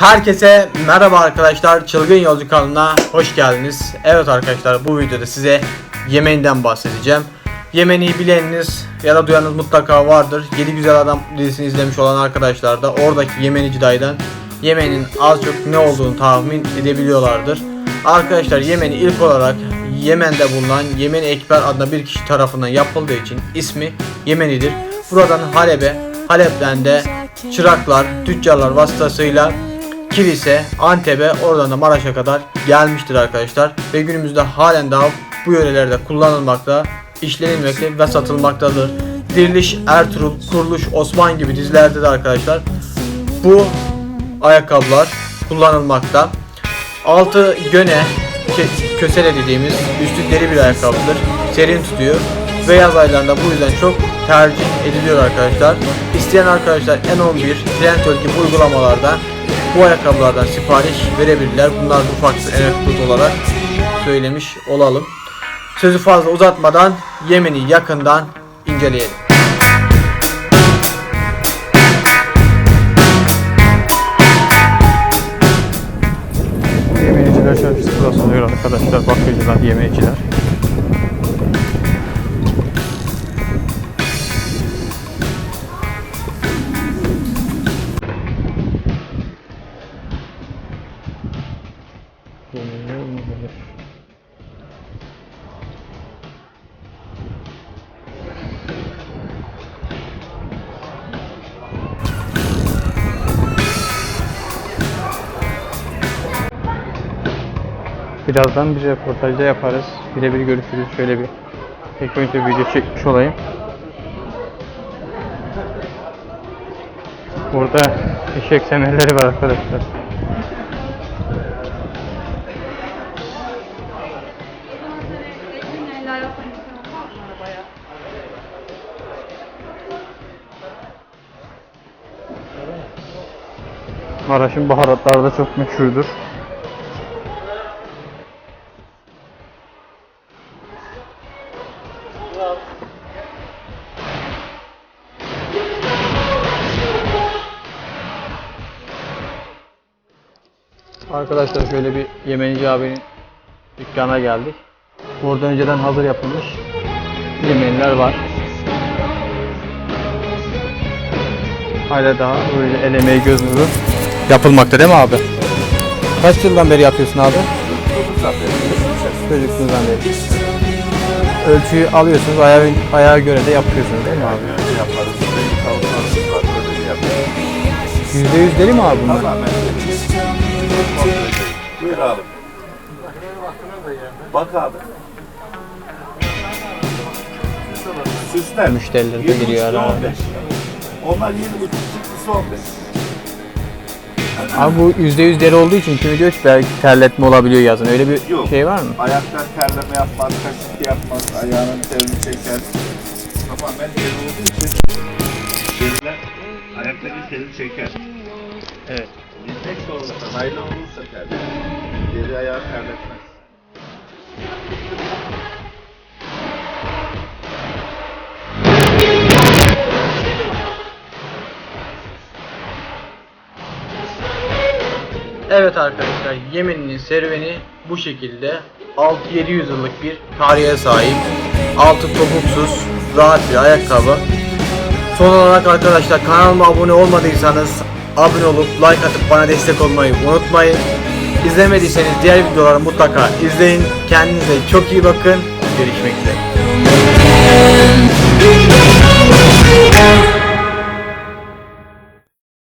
Herkese merhaba arkadaşlar. Çılgın Yolcu kanalına hoş geldiniz. Evet arkadaşlar bu videoda size Yemen'den bahsedeceğim. Yemen'i bileniniz ya da duyanınız mutlaka vardır. Yedi Güzel Adam dizisini izlemiş olan arkadaşlar da oradaki Yemeni Ciday'dan Yemen'in az çok ne olduğunu tahmin edebiliyorlardır. Arkadaşlar Yemen'i ilk olarak Yemen'de bulunan Yemen Ekber adında bir kişi tarafından yapıldığı için ismi Yemenidir. Buradan Halep'e, Halep'ten de çıraklar, tüccarlar vasıtasıyla Kilise, Antep'e oradan da Maraş'a kadar gelmiştir arkadaşlar. Ve günümüzde halen daha bu yörelerde kullanılmakta, işlenilmekte ve satılmaktadır. Diriliş, Ertuğrul, Kuruluş, Osman gibi dizilerde de arkadaşlar bu ayakkabılar kullanılmakta. Altı göne, kösele dediğimiz üstü deri bir ayakkabıdır. Serin tutuyor ve yaz aylarında bu yüzden çok tercih ediliyor arkadaşlar. İsteyen arkadaşlar N11, Trendyol gibi uygulamalardan bu ayakkabılardan sipariş verebilirler. Bunlar ufak bir anekdot olarak söylemiş olalım. Sözü fazla uzatmadan Yemen'i yakından inceleyelim. Yemeğiciler çarşısı burası oluyor arkadaşlar. Bakıcılar, yemeğiciler. Birazdan bir röportajda yaparız. Birebir görüşürüz. Şöyle bir tek önce bir video çekmiş olayım. Burada eşek semerleri var arkadaşlar. Maraş'ın baharatları da çok meşhurdur. Arkadaşlar şöyle bir Yemenici abinin dükkana geldik. Burada önceden hazır yapılmış yemenler var. Hala daha böyle el emeği göz nuru yapılmakta değil mi abi? Kaç yıldan beri yapıyorsun abi? Çocukluğundan beri. Ölçüyü alıyorsunuz, ayağa, ayağa göre de yapıyorsunuz değil mi abi? yaparız. Böyle yapıyoruz. %100 deli mi abi bunlar? Buyur abi. Bak abi. Süsler. Müşteriler de geliyor ara ara. 15. Onlar 7 buçuk çıktısı 15. Abi bu %100 deri olduğu için kimi diyor ki belki terletme olabiliyor yazın. Öyle bir Yok. şey var mı? Ayaktan terleme yapmaz, kaşıntı yapmaz, ayağının terini çeker. Tamamen deri olduğu için deriler ayakların terini çeker. Evet. Dizmek de olursa, naylon olursa terler. Deri ayağı terletmez. Evet arkadaşlar Yemen'in serüveni bu şekilde. 6-700 yıllık bir tarihe sahip. Altı topuksuz rahat bir ayakkabı. Son olarak arkadaşlar kanalıma abone olmadıysanız abone olup like atıp bana destek olmayı unutmayın. İzlemediyseniz diğer videoları mutlaka izleyin. Kendinize çok iyi bakın. Görüşmek üzere